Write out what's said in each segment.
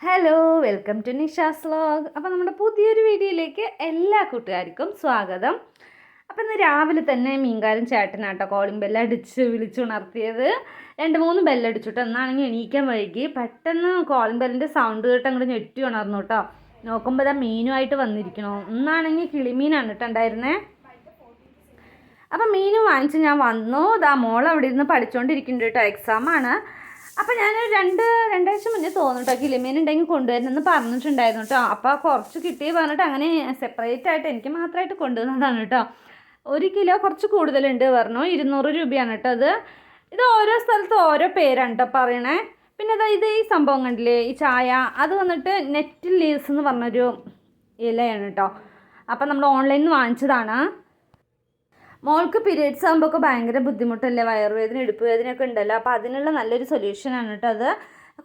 Hello welcome to Nisha's vlog അപ്പോൾ നമ്മുടെ പുതിയൊരു വീഡിയോയിലേക്ക് എല്ലാ കൂട്ടുകാർക്കും സ്വാഗതം. അപ്പോൾ ഇന്ന് രാവിലെ തന്നെ മീൻകാരൻ ചേട്ടനാട്ടോ കോളിംഗ് ബെല്ല് അടിച്ച് വിളിച്ചുണർത്തിയത്. രണ്ട് മൂന്ന് ബെല്ലടിച്ചിട്ട് എന്നാണെങ്കിൽ എണീക്കാൻ വൈകി. പെട്ടെന്ന് കോളിംഗ് ബെല്ലിന്റെ സൗണ്ട് കേട്ട് അങ്ങോട്ട് ഞെട്ടി ഉണർന്നു കേട്ടോ നോക്കുമ്പോൾ ഇതാ മീനുമായിട്ട് വന്നിരിക്കണോ. ഇന്നാണെങ്കിൽ കിളിമീനാണ് കേട്ടോ ഉണ്ടായിരുന്നേ അപ്പം മീനും വാങ്ങിച്ച് ഞാൻ വന്നു. ദാ മോൾ അവിടെ ഇരുന്ന് പഠിച്ചുകൊണ്ടിരിക്കുന്നുണ്ട് കേട്ടോ എക്സാമാണ് അപ്പം ഞാൻ രണ്ട് രണ്ടാഴ്ച മുന്നേ തോന്നിട്ടോ കിളിമീൻ ഉണ്ടെങ്കിൽ കൊണ്ടുവരുന്നെന്ന് പറഞ്ഞിട്ടുണ്ടായിരുന്നു കേട്ടോ അപ്പോൾ കുറച്ച് കിട്ടി പറഞ്ഞിട്ട് അങ്ങനെ സെപ്പറേറ്റ് ആയിട്ട് എനിക്ക് മാത്രമായിട്ട് കൊണ്ടുവന്നതാണ് കേട്ടോ ഒരു കിലോ കുറച്ച് കൂടുതലുണ്ട് പറഞ്ഞു. ഇരുന്നൂറ് രൂപയാണ് കേട്ടോ അത്. ഇത് ഓരോ സ്ഥലത്ത് ഓരോ പേരാണ് കേട്ടോ പറയണേ. പിന്നെ അതാ ഇത് ഈ സംഭവം കണ്ടില്ലേ? ഈ ചായ. അത് വന്നിട്ട് നെറ്റ് ലീവ്സ് എന്ന് പറഞ്ഞൊരു ഇലയാണ് കേട്ടോ അപ്പം നമ്മൾ ഓൺലൈനിൽ നിന്ന് വാങ്ങിച്ചതാണ്. മോൾക്ക് പീരീഡ്സ് ആകുമ്പോൾ ഒക്കെ ഭയങ്കര ബുദ്ധിമുട്ടല്ലേ? വയറുവേദന ഇടുപ്പ് ഒക്കെ ഉണ്ടല്ലോ. അപ്പോൾ അതിനുള്ള നല്ലൊരു സൊല്യൂഷനാണ് കേട്ടോ അത്.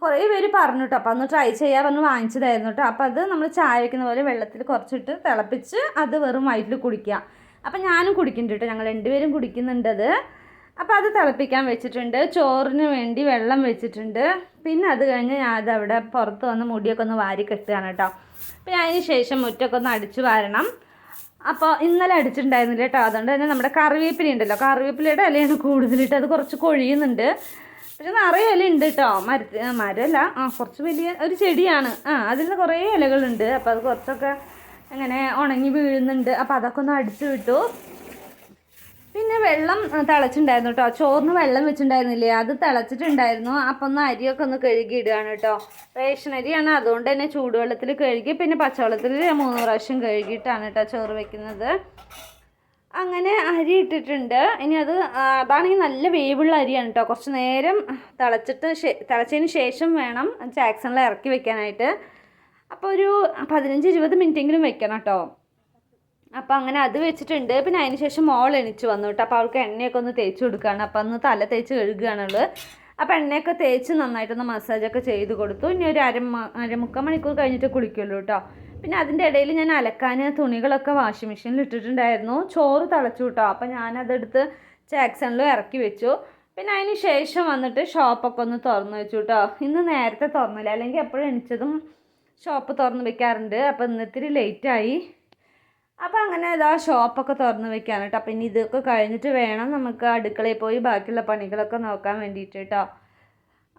കുറേ പേര് പറഞ്ഞു കേട്ടോ അപ്പോൾ അന്ന് ട്രൈ ചെയ്യാൻ പറഞ്ഞ് വാങ്ങിച്ചതായിരുന്നു കേട്ടോ അപ്പോൾ അത് നമ്മൾ ചായ വയ്ക്കുന്ന പോലെ വെള്ളത്തിൽ കുറച്ചിട്ട് തിളപ്പിച്ച് അത് വെറും വയറ്റിൽ കുടിക്കുക. അപ്പം ഞാനും കുടിക്കുന്നുണ്ട് കേട്ടോ ഞങ്ങൾ രണ്ടുപേരും കുടിക്കുന്നുണ്ട് അത്. അപ്പോൾ അത് തിളപ്പിക്കാൻ വെച്ചിട്ടുണ്ട്. ചോറിന് വേണ്ടി വെള്ളം വെച്ചിട്ടുണ്ട്. പിന്നെ അത് കഴിഞ്ഞ് ഞാൻ അതവിടെ പുറത്ത് വന്ന് മുടിയൊക്കെ ഒന്ന് വാരി കെട്ടുകയാണ് കേട്ടോ പിന്നെ അതിന് ശേഷം മുറ്റൊക്കെ ഒന്ന് അടിച്ചു വാരണം. അപ്പോൾ ഇന്നലെ അടിച്ചിട്ടുണ്ടായിരുന്നില്ല കേട്ടോ. അതുകൊണ്ട് തന്നെ നമ്മുടെ കറിവേപ്പില ഉണ്ടല്ലോ. കറിവേപ്പിലയുടെ ഇലയാണ് കൂടുതലിട്ട് അത് കുറച്ച് കൊഴിയുന്നുണ്ട്. പക്ഷെ നിറയെ ഇല ഉണ്ട് കേട്ടോ. മരത്തി മരമല്ല. ആ കുറച്ച് വലിയ ഒരു ചെടിയാണ്. ആ അതിൽ നിന്ന് കുറേ ഇലകളുണ്ട്. അപ്പോൾ അത് കുറച്ചൊക്കെ അങ്ങനെ ഉണങ്ങി വീഴുന്നുണ്ട്. അപ്പോൾ അതൊക്കെ ഒന്ന് അടിച്ചു വിട്ടു. പിന്നെ വെള്ളം തിളച്ചിട്ടുണ്ടായിരുന്നു കേട്ടോ ചോറിന് വെള്ളം വെച്ചിട്ടുണ്ടായിരുന്നില്ലേ അത് തിളച്ചിട്ടുണ്ടായിരുന്നു. അപ്പം ഒന്ന് അരിയൊക്കെ ഒന്ന് കഴുകി ഇടുകയാണ് കേട്ടോ റേഷൻ അരിയാണ്. അതുകൊണ്ട് തന്നെ ചൂടുവെള്ളത്തിൽ കഴുകി പിന്നെ പച്ചവെള്ളത്തിൽ മൂന്ന് പ്രാവശ്യം കഴുകിയിട്ടാണ് കേട്ടോ ചോറ് വെക്കുന്നത്. അങ്ങനെ അരി ഇട്ടിട്ടുണ്ട്. ഇനി അത് അതാണെങ്കിൽ നല്ല വേവുള്ള അരിയാണ് കേട്ടോ കുറച്ച് നേരം തിളച്ചിട്ട് തിളച്ചതിന് ശേഷം വേണം ജാക്സണിൽ ഇറക്കി വെക്കാനായിട്ട്. അപ്പോൾ ഒരു പതിനഞ്ച് ഇരുപത് മിനിറ്റെങ്കിലും വെക്കണം കേട്ടോ അപ്പോൾ അങ്ങനെ അത് വെച്ചിട്ടുണ്ട്. പിന്നെ അതിന് ശേഷം മോൾ എണിച്ച് വന്നു കേട്ടോ. അപ്പോൾ അവൾക്ക് എണ്ണയൊക്കെ ഒന്ന് തേച്ച് കൊടുക്കുകയാണ് അപ്പോൾ അന്ന് തല തേച്ച് കഴുകുകയാണുള്ളത് അപ്പോൾ എണ്ണയൊക്കെ തേച്ച് നന്നായിട്ടൊന്ന് മസാജൊക്കെ ചെയ്ത് കൊടുത്തു. ഇനി ഒരു അര അരമുക്കാൽ മണിക്കൂർ കഴിഞ്ഞിട്ട് കുളിക്കുള്ളൂ കേട്ടോ. പിന്നെ അതിന്റെ ഇടയിൽ ഞാൻ അലക്കാൻ തുണികളൊക്കെ വാഷിംഗ് മെഷീനിൽ ഇട്ടിട്ടുണ്ടായിരുന്നു. ചോറ് തിളച്ചു കേട്ടോ. അപ്പോൾ ഞാനതെടുത്ത് ചാക്സണിലും ഇറക്കി വെച്ചു. പിന്നെ അതിന് ശേഷം വന്നിട്ട് ഷോപ്പൊക്കെ ഒന്ന് തുറന്നു വെച്ചു കേട്ടോ. ഇന്ന് നേരത്തെ തുറന്നില്ല. അല്ലെങ്കിൽ എപ്പോഴും എണിച്ചതും ഷോപ്പ് തുറന്ന് വെക്കാറുണ്ട്. അപ്പോൾ ഇന്നിത്തിരി ലേറ്റായി അപ്പോൾ അങ്ങനെ ഇതാ ഷോപ്പൊക്കെ തുറന്ന് വെക്കാൻ കേട്ടോ അപ്പം ഇനി ഇതൊക്കെ കഴിഞ്ഞിട്ട് വേണം നമുക്ക് അടുക്കളയിൽ പോയി ബാക്കിയുള്ള പണികളൊക്കെ നോക്കാൻ വേണ്ടിയിട്ട് കേട്ടോ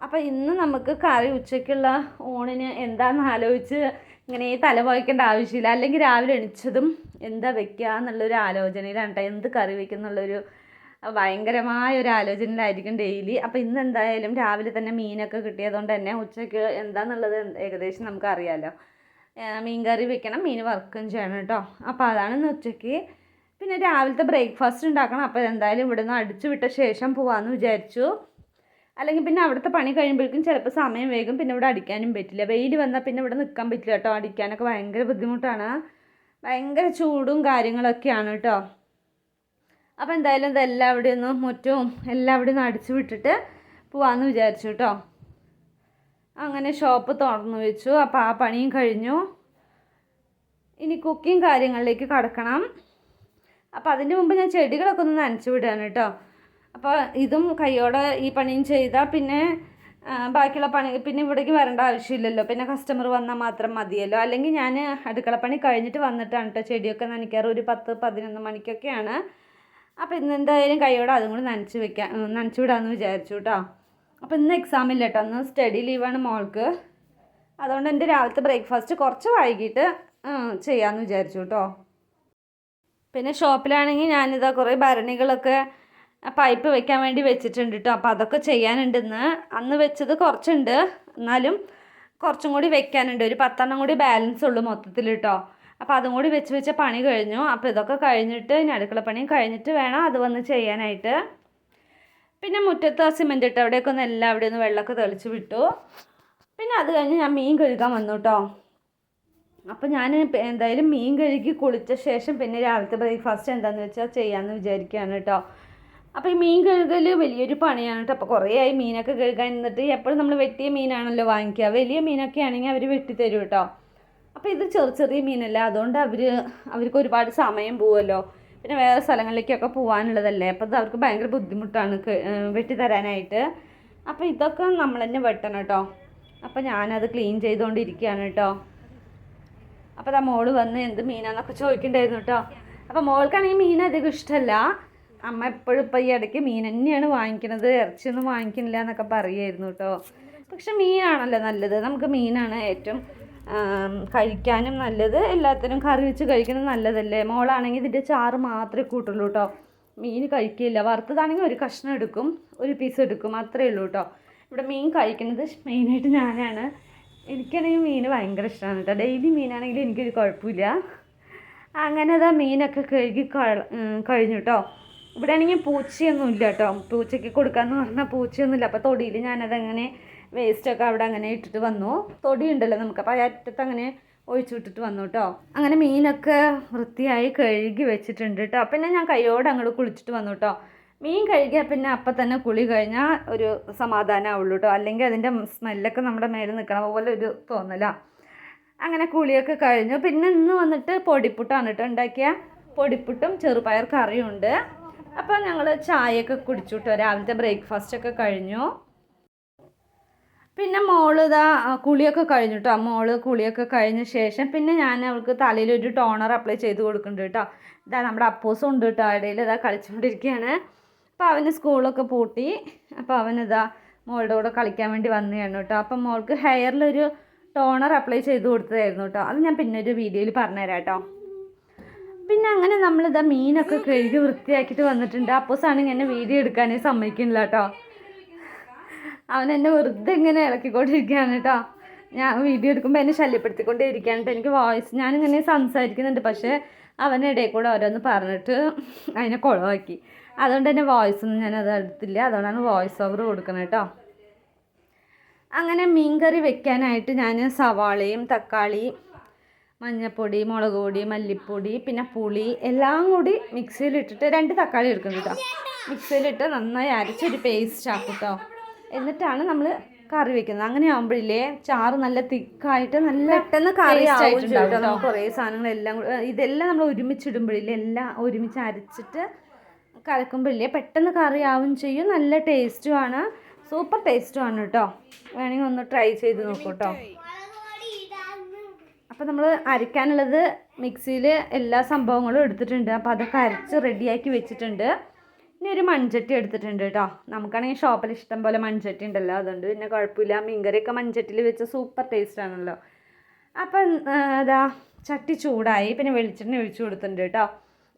അപ്പോൾ ഇന്ന് നമുക്ക് കറി ഉച്ചയ്ക്കുള്ള ഊണിന് എന്താണെന്ന് ആലോചിച്ച് ഇങ്ങനെ തല പോയിക്കേണ്ട ആവശ്യമില്ല. അല്ലെങ്കിൽ രാവിലെ എണിച്ചതും എന്താ വെക്കുക എന്നുള്ളൊരു ആലോചനയിലാണ് കേട്ടോ എന്ത് കറി വയ്ക്കുന്നുള്ളൊരു ഭയങ്കരമായ ഒരു ആലോചനയിലായിരിക്കും ഡെയിലി. അപ്പോൾ ഇന്ന് എന്തായാലും രാവിലെ തന്നെ മീനൊക്കെ കിട്ടിയതുകൊണ്ട് തന്നെ ഉച്ചയ്ക്ക് എന്താണെന്നുള്ളത് ഏകദേശം നമുക്ക് അറിയാമല്ലോ മീൻ കറി വെക്കണം മീൻ വറുക്കുകയും ചെയ്യണം കേട്ടോ. അപ്പോൾ അതാണ് ഇന്ന് ഉച്ചയ്ക്ക്. പിന്നെ രാവിലത്തെ ബ്രേക്ക്ഫാസ്റ്റ് ഉണ്ടാക്കണം. അപ്പോൾ എന്തായാലും ഇവിടെ നിന്ന് അടിച്ചു വിട്ട ശേഷം പോകാമെന്ന് വിചാരിച്ചു. അല്ലെങ്കിൽ പിന്നെ അവിടുത്തെ പണി കഴിയുമ്പോഴേക്കും ചിലപ്പോൾ സമയം വേഗം പിന്നെ ഇവിടെ അടിക്കാനും പറ്റില്ല. വെയിൽ വന്നാൽ പിന്നെ ഇവിടെ നിൽക്കാൻ പറ്റില്ല കേട്ടോ. അടിക്കാനൊക്കെ ഭയങ്കര ബുദ്ധിമുട്ടാണ്. ഭയങ്കര ചൂടും കാര്യങ്ങളൊക്കെയാണ് കേട്ടോ. അപ്പോൾ എന്തായാലും ഇതെല്ലാം അവിടെ ഒന്ന് മുറ്റവും എല്ലാം അവിടെ നിന്ന് അടിച്ചു വിട്ടിട്ട് പോകാമെന്ന് വിചാരിച്ചു കേട്ടോ. അങ്ങനെ ഷോപ്പ് തുറന്നു വെച്ചു. അപ്പോൾ ആ പണിയും കഴിഞ്ഞു. ഇനി കുക്കിംഗ് കാര്യങ്ങളിലേക്ക് കടക്കണം. അപ്പോൾ അതിന്റെ മുമ്പ് ഞാൻ ചെടികളൊക്കെ ഒന്ന് നനച്ചു വിടുകയാണ് കേട്ടോ. അപ്പോൾ ഇതും കൈയോടെ ഈ പണിയും ചെയ്താൽ പിന്നെ ബാക്കിയുള്ള പണി പിന്നെ ഇവിടേക്ക് വരേണ്ട ആവശ്യമില്ലല്ലോ. പിന്നെ കസ്റ്റമർ വന്നാൽ മാത്രം മതിയല്ലോ. അല്ലെങ്കിൽ ഞാൻ അടുക്കളപ്പണി കഴിഞ്ഞിട്ട് വന്നിട്ടാണ് കേട്ടോ ചെടിയൊക്കെ നനയ്ക്കാറ്. ഒരു പത്ത് പതിനൊന്ന് മണിക്കൊക്കെയാണ്. അപ്പോൾ ഇന്ന് എന്തായാലും കൈയോടെ അതും കൂടി നനച്ച് വെക്കാം നനച്ചു വിടാമെന്ന് വിചാരിച്ചു കേട്ടോ. അപ്പോൾ ഇന്ന് എക്സാം ഇല്ല കേട്ടോ അന്ന് സ്റ്റഡി ലീവാണ് മോൾക്ക്. അതുകൊണ്ട് എന്റെ രാവിലത്തെ ബ്രേക്ക്ഫാസ്റ്റ് കുറച്ച് വൈകിട്ട് ചെയ്യാമെന്ന് വിചാരിച്ചു കേട്ടോ പിന്നെ ഷോപ്പിലാണെങ്കിൽ ഞാനിതാ കുറേ ഭരണികളൊക്കെ പൈപ്പ് വെക്കാൻ വേണ്ടി വെച്ചിട്ടുണ്ട് കേട്ടോ അപ്പോൾ അതൊക്കെ ചെയ്യാനുണ്ട് ഇന്ന്. അന്ന് വെച്ചത് കുറച്ചുണ്ട്. എന്നാലും കുറച്ചും കൂടി വെക്കാനുണ്ട്. ഒരു പത്തെണ്ണം കൂടി ബാലൻസ് ഉള്ളൂ മൊത്തത്തിൽ കേട്ടോ അപ്പോൾ അതും കൂടി വെച്ച് വെച്ച പണി കഴിഞ്ഞു. അപ്പോൾ ഇതൊക്കെ കഴിഞ്ഞിട്ട് ഇനി അടുക്കള പണിയും കഴിഞ്ഞിട്ട് വേണം അത് വന്ന് ചെയ്യാനായിട്ട്. പിന്നെ മുറ്റത്ത് ആ സിമെന്റ് ഇട്ട് അവിടെയൊക്കെ ഒന്ന് എല്ലാം അവിടെ ഒന്ന് വെള്ളമൊക്കെ തെളിച്ച് വിട്ടു. പിന്നെ അത് കഴിഞ്ഞ് ഞാൻ മീൻ കഴുകാൻ വന്നു കേട്ടോ അപ്പോൾ ഞാൻ എന്തായാലും മീൻ കഴുകി കുളിച്ച ശേഷം പിന്നെ രാവിലത്തെ ബ്രേക്ക്ഫാസ്റ്റ് എന്താണെന്ന് വെച്ചാൽ ചെയ്യാമെന്ന് വിചാരിക്കുകയാണ് കേട്ടോ അപ്പോൾ ഈ മീൻ കഴുകൽ വലിയൊരു പണിയാണ് കേട്ടോ അപ്പോൾ കുറേ ആയി മീനൊക്കെ കഴുകാൻ നിന്നിട്ട് എപ്പോഴും നമ്മൾ വെട്ടിയ മീനാണല്ലോ വാങ്ങിക്കുക വലിയ മീനൊക്കെ ആണെങ്കിൽ അവർ വെട്ടിത്തരും കേട്ടോ അപ്പോൾ ഇത് ചെറിയ ചെറിയ മീനല്ല അതുകൊണ്ട് അവർ അവർക്ക് ഒരുപാട് സമയം പോവുമല്ലോ പിന്നെ വേറെ സ്ഥലങ്ങളിലേക്കൊക്കെ പോകാനുള്ളതല്ലേ അപ്പോൾ അത് അവർക്ക് ഭയങ്കര ബുദ്ധിമുട്ടാണ് വെട്ടി തരാനായിട്ട് അപ്പോൾ ഇതൊക്കെ നമ്മൾ തന്നെ വെട്ടണം കേട്ടോ. അപ്പം ഞാനത് ക്ലീൻ ചെയ്തുകൊണ്ടിരിക്കുകയാണ് കേട്ടോ. അപ്പോൾ ദാ മോൾ വന്ന് എന്ത് മീനാന്നൊക്കെ ചോദിക്കണ്ടായിരുന്നു കേട്ടോ. അപ്പോൾ മോൾക്കാണെങ്കിൽ മീൻ അധികം ഇഷ്ടമല്ല. അമ്മ എപ്പോഴും ഇപ്പം ഈ ഇടയ്ക്ക് മീൻ തന്നെയാണ് വാങ്ങിക്കുന്നത്. ഇറച്ചിയൊന്നും വാങ്ങിക്കുന്നില്ല എന്നൊക്കെ പറയുമായിരുന്നു കേട്ടോ. പക്ഷെ മീനാണല്ലോ നല്ലത്. നമുക്ക് മീനാണ് ഏറ്റവും ആം, കഴിക്കാനും നല്ലത് എല്ലാത്തിനും കറി വെച്ച് കഴിക്കുന്നത് നല്ലതല്ലേ? മോളാണെങ്കിൽ ഇതിന്റെ ചാറ് മാത്രമേ കൂട്ടുള്ളൂ കേട്ടോ മീൻ കഴിക്കില്ല. വറുത്തതാണെങ്കിൽ ഒരു കഷ്ണം എടുക്കും ഒരു പീസ് എടുക്കും അത്രയേ ഉള്ളൂ കേട്ടോ ഇവിടെ മീൻ കഴിക്കുന്നത് മെയിനായിട്ട് ഞാനാണ്. എനിക്കാണെങ്കിൽ മീൻ ഭയങ്കര ഇഷ്ടമാണ് കേട്ടോ ഡെയിലി മീനാണെങ്കിൽ എനിക്കൊരു കുഴപ്പമില്ല. അങ്ങനെ അതാ മീനൊക്കെ കഴുകി കഴിഞ്ഞു കേട്ടോ ഇവിടെ ആണെങ്കിൽ പൂച്ചയൊന്നും ഇല്ല കേട്ടോ പൂച്ചയ്ക്ക് കൊടുക്കാമെന്ന് പറഞ്ഞാൽ പൂച്ചയൊന്നുമില്ല. അപ്പോൾ തൊടിയിൽ ഞാനതങ്ങനെ വേസ്റ്റൊക്കെ അവിടെ അങ്ങനെ ഇട്ടിട്ട് വന്നു. തൊടി ഉണ്ടല്ലോ നമുക്ക് അപ്പോൾ അറ്റത്ത് അങ്ങനെ ഒഴിച്ചു വിട്ടിട്ട് വന്നു കേട്ടോ അങ്ങനെ മീനൊക്കെ വൃത്തിയായി കഴുകി വെച്ചിട്ടുണ്ട് കേട്ടോ പിന്നെ ഞാൻ കൈയോടെ അങ്ങോട്ട് കുളിച്ചിട്ട് വന്നു കേട്ടോ മീൻ കഴുകിയാൽ പിന്നെ അപ്പം തന്നെ കുളി കഴിഞ്ഞാൽ ഒരു സമാധാനമാവുള്ളൂ കേട്ടോ അല്ലെങ്കിൽ അതിന്റെ സ്മെല്ലൊക്കെ നമ്മുടെ മേലെ നിൽക്കണ പോലെ ഒരു തോന്നല. അങ്ങനെ കുളിയൊക്കെ കഴിഞ്ഞു. പിന്നെ ഇന്ന് വന്നിട്ട് പൊടിപ്പുട്ടാണ് കേട്ടോ ഉണ്ടാക്കിയ. പൊടിപ്പുട്ടും ചെറുപയർ കറിയും ഉണ്ട് അപ്പോൾ ഞങ്ങൾ ചായയൊക്കെ കുടിച്ചു കേട്ടോ രാവിലത്തെ ബ്രേക്ക്ഫാസ്റ്റ് ഒക്കെ കഴിഞ്ഞു. പിന്നെ മോൾ ഇതാ കുളിയൊക്കെ കഴിഞ്ഞു കേട്ടോ മോൾ കുളിയൊക്കെ കഴിഞ്ഞ ശേഷം പിന്നെ ഞാൻ അവൾക്ക് തലയിൽ ഒരു ടോണർ അപ്ലൈ ചെയ്ത് കൊടുക്കുന്നുണ്ട് കേട്ടോ. ഇതാ നമ്മുടെ അപ്പൂസും ഉണ്ട് കേട്ടോ ഇടയിൽ ഇതാ കളിച്ചുകൊണ്ടിരിക്കുകയാണ്. അപ്പോൾ അവന് സ്കൂളൊക്കെ പൂട്ടി. അപ്പോൾ അവനിതാ മോളുടെ കൂടെ കളിക്കാൻ വേണ്ടി വന്നതാണ് കേട്ടോ. അപ്പം മോൾക്ക് ഹെയറിലൊരു ടോണർ അപ്ലൈ ചെയ്ത് കൊടുത്തതായിരുന്നു കേട്ടോ. അത് ഞാൻ പിന്നെ ഒരു വീഡിയോയിൽ പറഞ്ഞുതരാം കേട്ടോ. പിന്നെ അങ്ങനെ നമ്മളിതാ മീനൊക്കെ കഴുകി വൃത്തിയാക്കിയിട്ട് വന്നിട്ടുണ്ട്. അപ്പോസാണെങ്കിൽ എന്നെ വീഡിയോ എടുക്കാനേ സമ്മതിക്കുന്നില്ല കേട്ടോ. അവൻ എന്നെ വെറുതെ ഇങ്ങനെ ഇളക്കിക്കൊണ്ടിരിക്കുകയാണ് കേട്ടോ. ഞാൻ വീഡിയോ എടുക്കുമ്പോൾ എന്നെ ശല്യപ്പെടുത്തിക്കൊണ്ടേ ഇരിക്കുകയാണ് കേട്ടോ. എനിക്ക് വോയിസ് ഞാനിങ്ങനെ സംസാരിക്കുന്നുണ്ട് പക്ഷേ അവൻ ഇടയിൽ കൂടെ ഓരോന്ന് പറഞ്ഞിട്ട് അതിനെ കുളമാക്കി അതുകൊണ്ട് തന്നെ വോയിസ് ഒന്നും ഞാൻ അത് എടുത്തില്ല. അതുകൊണ്ടാണ് വോയിസ് ഓവർ കൊടുക്കുന്നത് കേട്ടോ. അങ്ങനെ മീൻകറി വെക്കാനായിട്ട് ഞാൻ സവാളയും തക്കാളി മഞ്ഞൾപ്പൊടി മുളക് പൊടി മല്ലിപ്പൊടി പിന്നെ പുളി എല്ലാം കൂടി മിക്സിയിലിട്ടിട്ട് രണ്ട് തക്കാളി എടുക്കുന്നു കേട്ടോ. മിക്സിയിലിട്ട് നന്നായി അരച്ചൊരു പേസ്റ്റ് ആക്കും കേട്ടോ. എന്നിട്ടാണ് നമ്മൾ കറി വെക്കുന്നത്. അങ്ങനെ ആകുമ്പോഴില്ലേ ചാറ് നല്ല തിക്കായിട്ട് നല്ല പെട്ടെന്ന് കറി ആയിട്ടുണ്ടാവും കുറേ സാധനങ്ങളെല്ലാം കൂടി ഇതെല്ലാം നമ്മൾ ഒരുമിച്ചിടുമ്പോഴില്ലേ എല്ലാം ഒരുമിച്ച് അരച്ചിട്ട് കലക്കുമ്പോഴില്ലേ പെട്ടെന്ന് കറി ആവും ചെയ്യും. നല്ല ടേസ്റ്റുമാണ് സൂപ്പർ ടേസ്റ്റുമാണ് കേട്ടോ വേണമെങ്കിൽ ഒന്ന് ട്രൈ ചെയ്ത് നോക്കൂ കേട്ടോ അപ്പോൾ നമ്മൾ അരയ്ക്കാനുള്ളത് മിക്സിയിൽ എല്ലാ സംഭവങ്ങളും എടുത്തിട്ടുണ്ട്. അപ്പോൾ അതൊക്കെ അരച്ച് റെഡിയാക്കി വെച്ചിട്ടുണ്ട്. ഇനി ഒരു മൺചട്ടി എടുത്തിട്ടുണ്ട് കേട്ടോ. നമുക്കാണെങ്കിൽ ഷോപ്പിൽ ഇഷ്ടം പോലെ മൺചട്ടി ഉണ്ടല്ലോ അതുകൊണ്ട് പിന്നെ കുഴപ്പമില്ല. മീൻകറിയൊക്കെ മൺചട്ടിയിൽ വെച്ച സൂപ്പർ ടേസ്റ്റ് ആണല്ലോ. അപ്പം അതാ ചട്ടി ചൂടായി. പിന്നെ വെളിച്ചെണ്ണ ഒഴിച്ചു കൊടുത്തിട്ടുണ്ട് കേട്ടോ.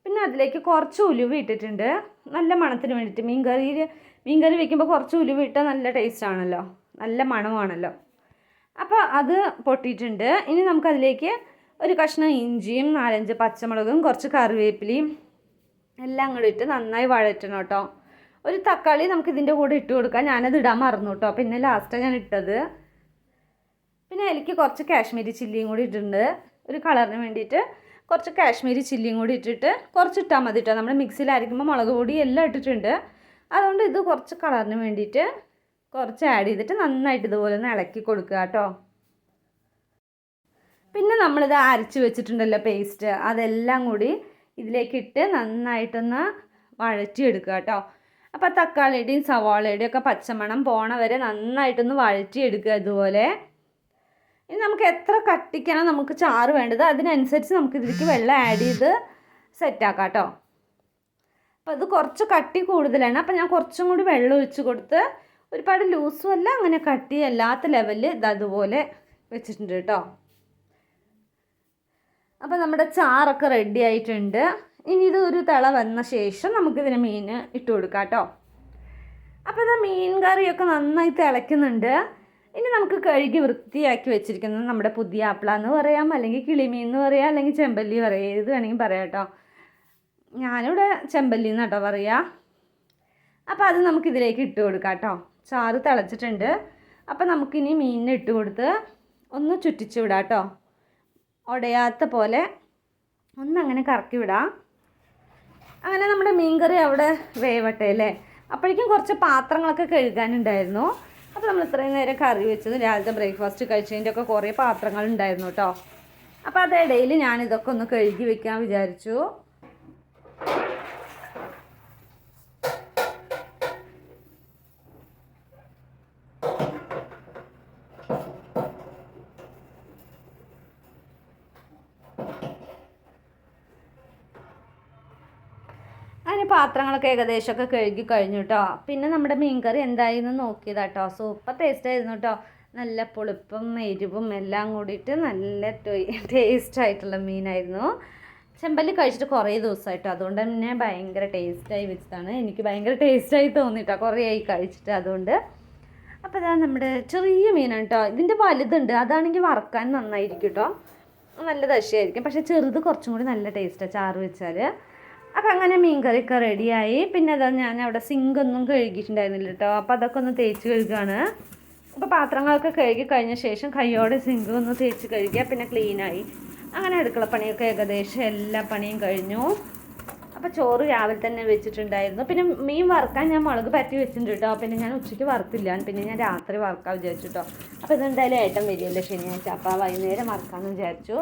പിന്നെ അതിലേക്ക് കുറച്ച് ഉലുവ ഇട്ടിട്ടുണ്ട്. നല്ല മണത്തിന് വേണ്ടിയിട്ട് മീൻകറിയിൽ മീൻകറി വെക്കുമ്പോൾ കുറച്ച് ഉലുവ ഇട്ടാൽ നല്ല ടേസ്റ്റ് ആണല്ലോ. നല്ല മണമാണല്ലോ. അപ്പോൾ അത് പൊട്ടിയിട്ടുണ്ട്. ഇനി നമുക്കതിലേക്ക് ഒരു കഷ്ണം ഇഞ്ചിയും നാലഞ്ച് പച്ചമുളകും കുറച്ച് കറിവേപ്പിലയും എല്ലാം കൂടി ഇട്ട് നന്നായി വഴറ്റണം കേട്ടോ ഒരു തക്കാളി നമുക്ക് ഇതിന്റെ കൂടെ ഇട്ട് കൊടുക്കാം. ഞാനത് ഇടാൻ മറന്നു കേട്ടോ പിന്നെ ലാസ്റ്റാണ് ഞാൻ ഇട്ടത് പിന്നെ എനിക്ക് കുറച്ച് കാശ്മീരി ചില്ലിയും കൂടി ഇട്ടിട്ടുണ്ട്. ഒരു കളറിന് വേണ്ടിയിട്ട് കുറച്ച് കാശ്മീരി ചില്ലിയും കൂടി ഇട്ടിട്ട് കുറച്ച് ഇട്ടാൽ മതി കേട്ടോ നമ്മൾ മിക്സിയിലായിരിക്കുമ്പോൾ മുളക് പൊടി എല്ലാം ഇട്ടിട്ടുണ്ട്. അതുകൊണ്ട് ഇത് കുറച്ച് കളറിന് വേണ്ടിയിട്ട് കുറച്ച് ആഡ് ചെയ്തിട്ട് നന്നായിട്ട് ഇതുപോലെ ഒന്ന് ഇളക്കി കൊടുക്കുക കേട്ടോ പിന്നെ നമ്മളിത് അരച്ച് വെച്ചിട്ടുണ്ടല്ലോ പേസ്റ്റ് അതെല്ലാം കൂടി ഇതിലേക്ക് ഇട്ട് നന്നായിട്ടൊന്ന് വഴറ്റിയെടുക്കുക കേട്ടോ. അപ്പോൾ തക്കാളിയുടെയും സവാളയുടെയും ഒക്കെ പച്ചമണം പോണ വരെ നന്നായിട്ടൊന്ന് വഴറ്റിയെടുക്കുക ഇതുപോലെ. ഇനി നമുക്ക് എത്ര കട്ടിക്കാണോ നമുക്ക് ചാറ് വേണ്ടത് അതിനനുസരിച്ച് നമുക്ക് ഇതിലേക്ക് വെള്ളം ആഡ് ചെയ്ത് സെറ്റാക്കാം കേട്ടോ. അപ്പോൾ ഇത് കുറച്ച് കട്ടി കൂടുതലാണ്. അപ്പോൾ ഞാൻ കുറച്ചും കൂടി വെള്ളം ഒഴിച്ച് കൊടുത്ത് ഒരുപാട് ലൂസും അല്ല അങ്ങനെ കട്ടി അല്ലാത്ത ലെവലിൽ ഇത് അതുപോലെ വെച്ചിട്ടുണ്ട് കേട്ടോ. അപ്പോൾ നമ്മുടെ ചാറൊക്കെ റെഡി ആയിട്ടുണ്ട്. ഇനി ഇത് ഒരു തിള വന്ന ശേഷം നമുക്കിതിന് മീൻ ഇട്ട് കൊടുക്കാം കേട്ടോ. അപ്പോൾ ഇത് മീൻ കറിയൊക്കെ നന്നായി തിളയ്ക്കുന്നുണ്ട്. ഇനി നമുക്ക് കഴുകി വൃത്തിയാക്കി വെച്ചിരിക്കുന്നത് നമ്മുടെ പുതിയ ആപ്പിള എന്ന് പറയാം അല്ലെങ്കിൽ കിളിമീൻ എന്ന് പറയാം അല്ലെങ്കിൽ ചെമ്പല്ലി പറയാം. ഏത് വേണമെങ്കിൽ പറയാം കേട്ടോ. ഞാനിവിടെ ചെമ്പല്ലി എന്ന് കേട്ടോ പറയുക അപ്പോൾ അത് നമുക്ക് ഇതിലേക്ക് ഇട്ട് കൊടുക്കാം കേട്ടോ. ചാറ് തിളച്ചിട്ടുണ്ട്. അപ്പോൾ നമുക്കിനി മീനിന് ഇട്ട് കൊടുത്ത് ഒന്ന് ചുറ്റിച്ചു വിടാം കേട്ടോ. ഉടയാത്ത പോലെ ഒന്നങ്ങനെ കറക്കി വിടാം. അങ്ങനെ നമ്മുടെ മീൻകറി അവിടെ വേവട്ടെ അല്ലേ? അപ്പോഴേക്കും കുറച്ച് പാത്രങ്ങളൊക്കെ കഴുകാനുണ്ടായിരുന്നു. അപ്പോൾ നമ്മൾ ഇത്രയും നേരം കറി വെച്ചത് രാവിലത്തെ ബ്രേക്ക്ഫാസ്റ്റ് കഴിച്ചതിന്റെ ഒക്കെ കുറേ പാത്രങ്ങൾ ഉണ്ടായിരുന്നു കേട്ടോ. അപ്പോൾ അതിടയിൽ ഞാനിതൊക്കെ ഒന്ന് കഴുകി വെക്കാൻ വിചാരിച്ചു. പാത്രങ്ങളൊക്കെ ഏകദേശമൊക്കെ കഴുകി കഴിഞ്ഞു കേട്ടോ പിന്നെ നമ്മുടെ മീൻകറി എന്തായിരുന്നു നോക്കിയതാട്ടോ സൂപ്പർ ടേസ്റ്റ് ആയിരുന്നു കേട്ടോ നല്ല പുളിപ്പും എരിവും എല്ലാം കൂടിയിട്ട് നല്ല ടേസ്റ്റ് ആയിട്ടുള്ള മീനായിരുന്നു. ചെമ്പല്ലി കഴിച്ചിട്ട് കുറേ ദിവസമായിട്ടോ അതുകൊണ്ട് തന്നെ ഭയങ്കര ടേസ്റ്റായി വെച്ചതാണ്. എനിക്ക് ഭയങ്കര ടേസ്റ്റായി തോന്നിയിട്ടോ കുറേ ആയി കഴിച്ചിട്ട് അതുകൊണ്ട്. അപ്പോൾ ഇതാ നമ്മുടെ ചെറിയ മീനാണ് കേട്ടോ ഇതിന്റെ വലുതുണ്ട്. അതാണെങ്കിൽ വറക്കാൻ നന്നായിരിക്കും കേട്ടോ നല്ല ദശയായിരിക്കും. പക്ഷേ ചെറുത് കുറച്ചും കൂടി നല്ല ടേസ്റ്റാണ് ചാറ് വെച്ചാൽ അപ്പം അങ്ങനെ മീൻ കറിയൊക്കെ റെഡിയായി. പിന്നെ അതാ ഞാൻ അവിടെ സിങ്കൊന്നും കഴുകിയിട്ടുണ്ടായിരുന്നില്ല കേട്ടോ അപ്പോൾ അതൊക്കെ ഒന്ന് തേച്ച് കഴുകുകയാണ് അപ്പോൾ പാത്രങ്ങളൊക്കെ കഴുകി കഴിഞ്ഞ ശേഷം കൈയോടെ സിങ്ക് ഒന്ന് തേച്ച് കഴുകിയ പിന്നെ ക്ലീനായി. അങ്ങനെ അടുക്കള പണിയൊക്കെ ഏകദേശം എല്ലാ പണിയും കഴിഞ്ഞു. അപ്പോൾ ചോറ് രാവിലെ തന്നെ വെച്ചിട്ടുണ്ടായിരുന്നു. പിന്നെ മീൻ വറുക്കാൻ ഞാൻ മുളക് പറ്റി വെച്ചിട്ടുണ്ട് കേട്ടോ പിന്നെ ഞാൻ ഉച്ചയ്ക്ക് വറുത്തില്ല. പിന്നെ ഞാൻ രാത്രി വറുക്കാൻ വിചാരിച്ചു കേട്ടോ അപ്പോൾ ഇതെന്തായാലും ഏട്ടൻ വരികയല്ലേ ശനിയാഴ്ച. അപ്പോൾ വൈകുന്നേരം വറുക്കാമെന്ന് വിചാരിച്ചു.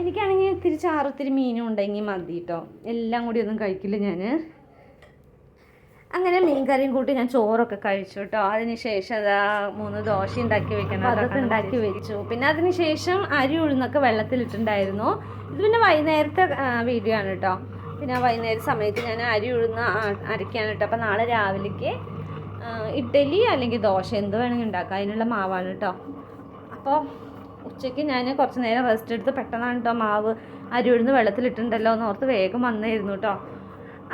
എനിക്കാണെങ്കിൽ ഇത്തിരി ചാറൊത്തിരി മീനും ഉണ്ടെങ്കിൽ മതി കേട്ടോ. എല്ലാം കൂടി ഒന്നും കഴിക്കില്ല ഞാൻ അങ്ങനെ മീൻ കറിയും കൂട്ടി ഞാൻ ചോറൊക്കെ കഴിച്ചു കേട്ടോ. അതിന് ശേഷം അതാ മൂന്ന് ദോശ ഉണ്ടാക്കി വെക്കണം. അതൊക്കെ ഉണ്ടാക്കി വെച്ചു. പിന്നെ അതിന് ശേഷം അരി ഉഴുന്നൊക്കെ വെള്ളത്തിലിട്ടുണ്ടായിരുന്നു ഇത് പിന്നെ വൈകുന്നേരത്തെ വീഡിയോ ആണ് കേട്ടോ. പിന്നെ വൈകുന്നേര സമയത്ത് ഞാൻ അരി ഉഴുന്ന് അരക്കാണ് കേട്ടോ. അപ്പോൾ നാളെ രാവിലേക്ക് ഇഡ്ഡലി അല്ലെങ്കിൽ ദോശ എന്ത് വേണമെങ്കിൽ ഉണ്ടാക്കാം. അതിനുള്ള മാവാണ് കേട്ടോ. അപ്പോൾ ഉച്ചയ്ക്ക് ഞാൻ കുറച്ച് നേരം റെസ്റ്റ് എടുത്ത് പെട്ടെന്നാണ് കേട്ടോ മാവ് അരി ഉഴുന്ന് വെള്ളത്തിലിട്ടുണ്ടല്ലോ എന്ന് ഓർത്ത് വേഗം വന്നായിരുന്നു കേട്ടോ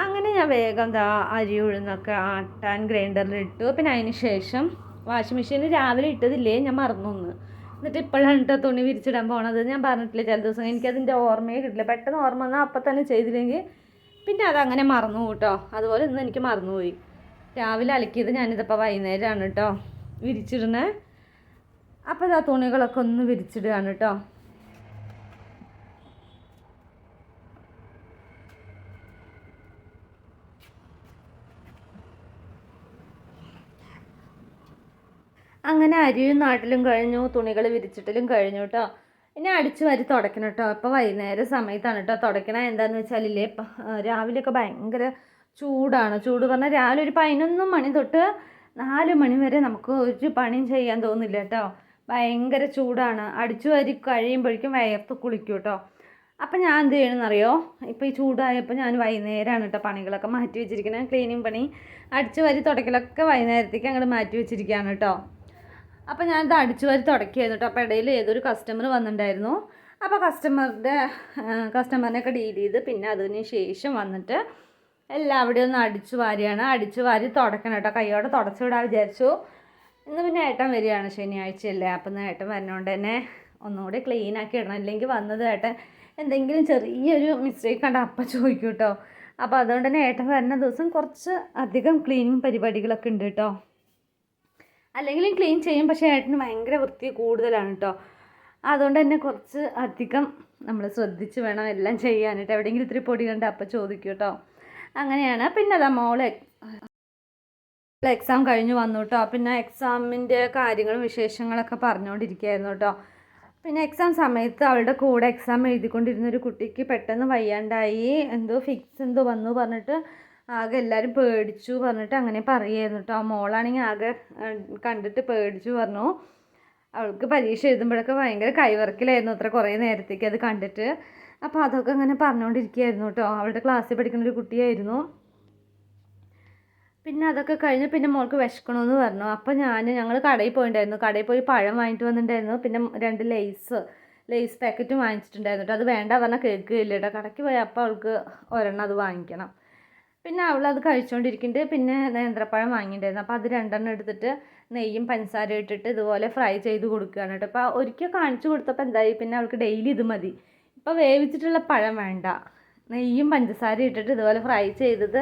അങ്ങനെ ഞാൻ വേഗം ദാ അരി ഉഴുന്നൊക്കെ ആട്ടാൻ ഗ്രൈൻഡറിൽ ഇട്ടു. പിന്നെ അതിന് ശേഷം വാഷിംഗ് മെഷീനിൽ രാവിലെ ഇട്ടതില്ലേ ഞാൻ മറന്നു ഒന്ന് എന്നിട്ട് ഇപ്പോഴാണ് കേട്ടോ തുണി വിരിച്ചിടാൻ പോണത്. ഞാൻ പറഞ്ഞിട്ടില്ല ചില ദിവസം എനിക്കതിന്റെ ഓർമ്മയെ കിട്ടില്ല. പെട്ടെന്ന് ഓർമ്മ വന്നാൽ അപ്പം തന്നെ ചെയ്തില്ലെങ്കിൽ പിന്നെ അതങ്ങനെ മറന്നു കേട്ടോ അതുപോലെ ഇന്ന് എനിക്ക് മറന്നുപോയി. രാവിലെ അലക്കിയത് ഞാനിതിപ്പോൾ വൈകുന്നേരമാണ് കേട്ടോ വിരിച്ചിടണേ അപ്പോൾ ആ തുണികളൊക്കെ ഒന്ന് വിരിച്ചിടുകയാണ് കേട്ടോ. അങ്ങനെ അരിയും നാട്ടിലും കഴിഞ്ഞു തുണികൾ വിരിച്ചിട്ടിലും കഴിഞ്ഞു കേട്ടോ. ഇനി അടിച്ചു വരി തുടക്കണം കേട്ടോ. ഇപ്പോൾ വൈകുന്നേരം സമയത്താണ് കേട്ടോ. തുടക്കണം എന്താണെന്ന് വെച്ചാലില്ലേ രാവിലെയൊക്കെ ഭയങ്കര ചൂടാണ്. ചൂട് പറഞ്ഞാൽ രാവിലെ ഒരു പതിനൊന്ന് മണി തൊട്ട് നാല് മണി വരെ നമുക്ക് ഒരു പണിയും ചെയ്യാൻ തോന്നില്ല കേട്ടോ. ഭയങ്കര ചൂടാണ്. അടിച്ചു വരി കഴിയുമ്പോഴേക്കും വയർത്ത് കുളിക്കും കേട്ടോ അപ്പം ഞാൻ എന്ത് ചെയ്യണമെന്നറിയോ ഇപ്പോൾ ഈ ചൂടായപ്പോൾ ഞാൻ വൈകുന്നേരമാണ് കേട്ടോ പണികളൊക്കെ മാറ്റി വെച്ചിരിക്കുന്നത് ക്ലീനിങ് പണി. അടിച്ചു വരി തുടക്കലൊക്കെ വൈകുന്നേരത്തേക്ക് അങ്ങോട്ട് മാറ്റി വെച്ചിരിക്കുകയാണ് കേട്ടോ അപ്പോൾ ഞാനിത് അടിച്ചു വരി തുടക്കിയായിരുന്നു കേട്ടോ അപ്പോൾ ഇടയിൽ ഏതൊരു കസ്റ്റമർ വന്നിട്ടുണ്ടായിരുന്നു. അപ്പോൾ കസ്റ്റമറുടെ കസ്റ്റമറിനെയൊക്കെ ഡീൽ ചെയ്ത് പിന്നെ അതിന് ശേഷം വന്നിട്ട് എല്ലാവിടെയും ഒന്ന് അടിച്ചു വാരിയാണ്. അടിച്ചു വാരി തുടക്കണം കേട്ടോ കൈയോടെ തുടച്ചു വിടാൻ വിചാരിച്ചു. ഇന്ന് പിന്നെ ഏട്ടൻ വരികയാണ് ശനിയാഴ്ചയല്ലേ അപ്പം ഇന്ന് ഏട്ടൻ വരണോണ്ട് തന്നെ ഒന്നുകൂടി ക്ലീൻ ആക്കി ഇടണം. അല്ലെങ്കിൽ വന്നത് ഏട്ടൻ എന്തെങ്കിലും ചെറിയൊരു മിസ്റ്റേക്ക് കണ്ട അപ്പം ചോദിക്കും കേട്ടോ അപ്പോൾ അതുകൊണ്ട് തന്നെ ഏട്ടൻ വരുന്ന ദിവസം കുറച്ച് അധികം ക്ലീനിങ് പരിപാടികളൊക്കെ ഉണ്ട് കേട്ടോ അല്ലെങ്കിലും ക്ലീൻ ചെയ്യും പക്ഷേ ഏട്ടന് ഭയങ്കര വൃത്തി കൂടുതലാണ് കേട്ടോ അതുകൊണ്ട് തന്നെ കുറച്ച് അധികം നമ്മൾ ശ്രദ്ധിച്ച് വേണം എല്ലാം ചെയ്യാനായിട്ട്. എവിടെയെങ്കിലും ഇത്തിരി പൊടി കണ്ട് അപ്പം ചോദിക്കും കേട്ടോ അങ്ങനെയാണ്. പിന്നെ അതാ മോൾ എക്സാം കഴിഞ്ഞ് വന്നു കേട്ടോ പിന്നെ എക്സാമിന്റെ കാര്യങ്ങളും വിശേഷങ്ങളൊക്കെ പറഞ്ഞുകൊണ്ടിരിക്കുകയായിരുന്നു കേട്ടോ പിന്നെ എക്സാം സമയത്ത് അവളുടെ കൂടെ എക്സാം എഴുതിക്കൊണ്ടിരുന്ന ഒരു കുട്ടിക്ക് പെട്ടെന്ന് വയ്യാണ്ടായി. എന്തോ ഫിക്സ് എന്തോ വന്നു പറഞ്ഞിട്ട് ആകെ എല്ലാവരും പേടിച്ചു പറഞ്ഞിട്ട് അങ്ങനെ പറയായിരുന്നു കേട്ടോ മോളാണെങ്കിൽ ആകെ കണ്ടിട്ട് പേടിച്ചു പറഞ്ഞു. അവൾക്ക് പരീക്ഷ എഴുതുമ്പോഴൊക്കെ ഭയങ്കര കൈവർക്കിലായിരുന്നു അത്ര കുറേ നേരത്തേക്ക് അത് കണ്ടിട്ട്. അപ്പോൾ അതൊക്കെ അങ്ങനെ പറഞ്ഞുകൊണ്ടിരിക്കുകയായിരുന്നു കേട്ടോ അവളുടെ ക്ലാസ്സിൽ പഠിക്കുന്ന ഒരു കുട്ടിയായിരുന്നു. പിന്നെ അതൊക്കെ കഴിഞ്ഞ് പിന്നെ മോൾക്ക് വിശക്കണമെന്ന് പറഞ്ഞു. അപ്പോൾ ഞാൻ ഞങ്ങൾ കടയിൽ പോയിട്ടുണ്ടായിരുന്നു കടയിൽ പോയി പഴം വാങ്ങിയിട്ട് വന്നിട്ടുണ്ടായിരുന്നു പിന്നെ രണ്ട് ലെയ്സ് ലെയ്സ് പാക്കറ്റ് വാങ്ങിച്ചിട്ടുണ്ടായിരുന്നു അത് വേണ്ട പറഞ്ഞാൽ കേൾക്കുകയില്ല കേട്ടോ കടയ്ക്ക് പോയി അപ്പോൾ അവൾക്ക് ഒരെണ്ണം അത് വാങ്ങിക്കണം. പിന്നെ അവൾ അത് കഴിച്ചുകൊണ്ടിരിക്കുന്നുണ്ട് പിന്നെ നേന്ത്രപ്പഴം വാങ്ങിയിട്ടുണ്ടായിരുന്നു അപ്പോൾ അത് രണ്ടെണ്ണം എടുത്തിട്ട് നെയ്യും പഞ്ചസാരയും ഇട്ടിട്ട് ഇതുപോലെ ഫ്രൈ ചെയ്ത് കൊടുക്കുകയാണ് കേട്ടോ അപ്പോൾ ഒരിക്കൽ കാണിച്ചു കൊടുത്തപ്പോൾ എന്തായി? പിന്നെ അവൾക്ക് ഡെയിലി ഇത് മതി. ഇപ്പോൾ വേവിച്ചിട്ടുള്ള പഴം വേണ്ട. നെയ്യും പഞ്ചസാരയും ഇട്ടിട്ട് ഇതുപോലെ ഫ്രൈ ചെയ്തത്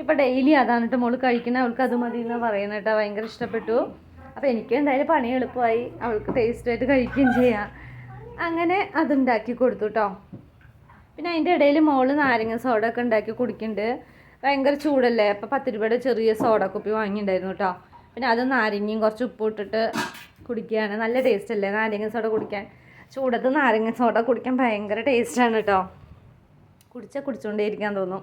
ഇപ്പോൾ ഡെയിലി അതാണ് കേട്ടോ മോൾ കഴിക്കുന്ന. അവൾക്ക് അത് മതി എന്ന് പറയുന്നത് കേട്ടോ ഭയങ്കര ഇഷ്ടപ്പെട്ടു. അപ്പോൾ എനിക്ക് എന്തായാലും പണി എളുപ്പമായി. അവൾക്ക് ടേസ്റ്റായിട്ട് കഴിക്കുകയും ചെയ്യാം. അങ്ങനെ അതുണ്ടാക്കി കൊടുത്തു കേട്ടോ പിന്നെ അതിന്റെ ഇടയിൽ മോൾ നാരങ്ങ സോഡ ഒക്കെ ഉണ്ടാക്കി കുടിക്കുന്നുണ്ട് ഭയങ്കര ചൂടല്ലേ? അപ്പോൾ പത്ത് രൂപയുടെ ചെറിയ സോഡ കുപ്പി വാങ്ങിയിട്ടുണ്ടായിരുന്നു കേട്ടോ പിന്നെ അത് നാരങ്ങയും കുറച്ച് ഉപ്പ് ഇട്ടിട്ട് കുടിക്കുകയാണ്. നല്ല ടേസ്റ്റ് അല്ലേ നാരങ്ങ സോഡ കുടിക്കാൻ? ചൂടത്ത് നാരങ്ങ സോഡ കുടിക്കാൻ ഭയങ്കര ടേസ്റ്റാണ് കേട്ടോ കുടിച്ചാൽ കുടിച്ചുകൊണ്ടേയിരിക്കാൻ തോന്നും.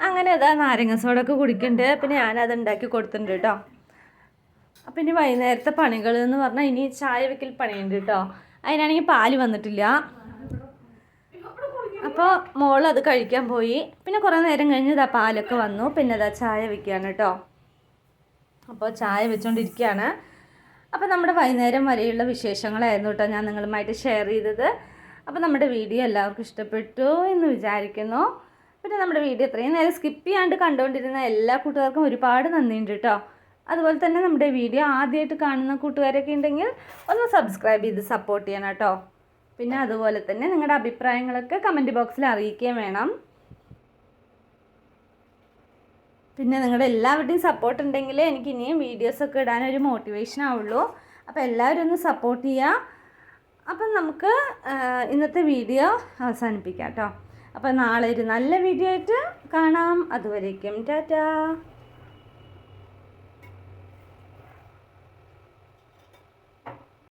അങ്ങനെ അതാ നാരങ്ങ സോഡ ഒക്കെ കുടിക്കുന്നുണ്ട് പിന്നെ ഞാനത് ഉണ്ടാക്കി കൊടുത്തിട്ടുണ്ട് കേട്ടോ. അപ്പം ഇനി വൈകുന്നേരത്തെ പണികൾ എന്ന് പറഞ്ഞാൽ ഇനി ചായ വെക്കൽ പണിയുണ്ട് കേട്ടോ. അതിനാണെങ്കിൽ പാൽ വന്നിട്ടില്ല. അപ്പോൾ മോൾ അത് കഴിക്കാൻ പോയി. പിന്നെ കുറേ നേരം കഴിഞ്ഞ് ഇതാ പാലൊക്കെ വന്നു. പിന്നെ ഇതാ ചായ വെക്കുകയാണ് കേട്ടോ. അപ്പോൾ ചായ വെച്ചുകൊണ്ടിരിക്കുകയാണ് അപ്പോൾ നമ്മുടെ വൈകുന്നേരം വരെയുള്ള വിശേഷങ്ങളായിരുന്നു കേട്ടോ ഞാൻ നിങ്ങളുമായിട്ട് ഷെയർ ചെയ്തത്. അപ്പോൾ നമ്മുടെ വീഡിയോ എല്ലാവർക്കും ഇഷ്ടപ്പെട്ടു എന്ന് വിചാരിക്കുന്നു. പിന്നെ നമ്മുടെ വീഡിയോ ഇത്രയും നേരം സ്കിപ്പ് ചെയ്യാണ്ട് കണ്ടുകൊണ്ടിരുന്ന എല്ലാ കൂട്ടുകാർക്കും ഒരുപാട് നന്ദിയുണ്ട് കേട്ടോ അതുപോലെ തന്നെ നമ്മുടെ വീഡിയോ ആദ്യമായിട്ട് കാണുന്ന കൂട്ടുകാരൊക്കെ ഉണ്ടെങ്കിൽ ഒന്ന് സബ്സ്ക്രൈബ് ചെയ്ത് സപ്പോർട്ട് ചെയ്യണം കേട്ടോ പിന്നെ അതുപോലെ തന്നെ നിങ്ങളുടെ അഭിപ്രായങ്ങളൊക്കെ കമന്റ് ബോക്സിൽ അറിയിക്കുകയും വേണം. പിന്നെ നിങ്ങളുടെ എല്ലാവരുടെയും സപ്പോർട്ട് ഉണ്ടെങ്കിൽ എനിക്ക് ഇനിയും വീഡിയോസൊക്കെ ഇടാനൊരു മോട്ടിവേഷൻ ആവുള്ളൂ. അപ്പോൾ എല്ലാവരും ഒന്ന് സപ്പോർട്ട് ചെയ്യുക അപ്പം നമുക്ക് ഇന്നത്തെ വീഡിയോ അവസാനിപ്പിക്കാം കേട്ടോ അപ്പോൾ നാളെ ഒരു നല്ല വീഡിയോ ആയിട്ട് കാണാം. അതുവരേക്കും ടാറ്റാ.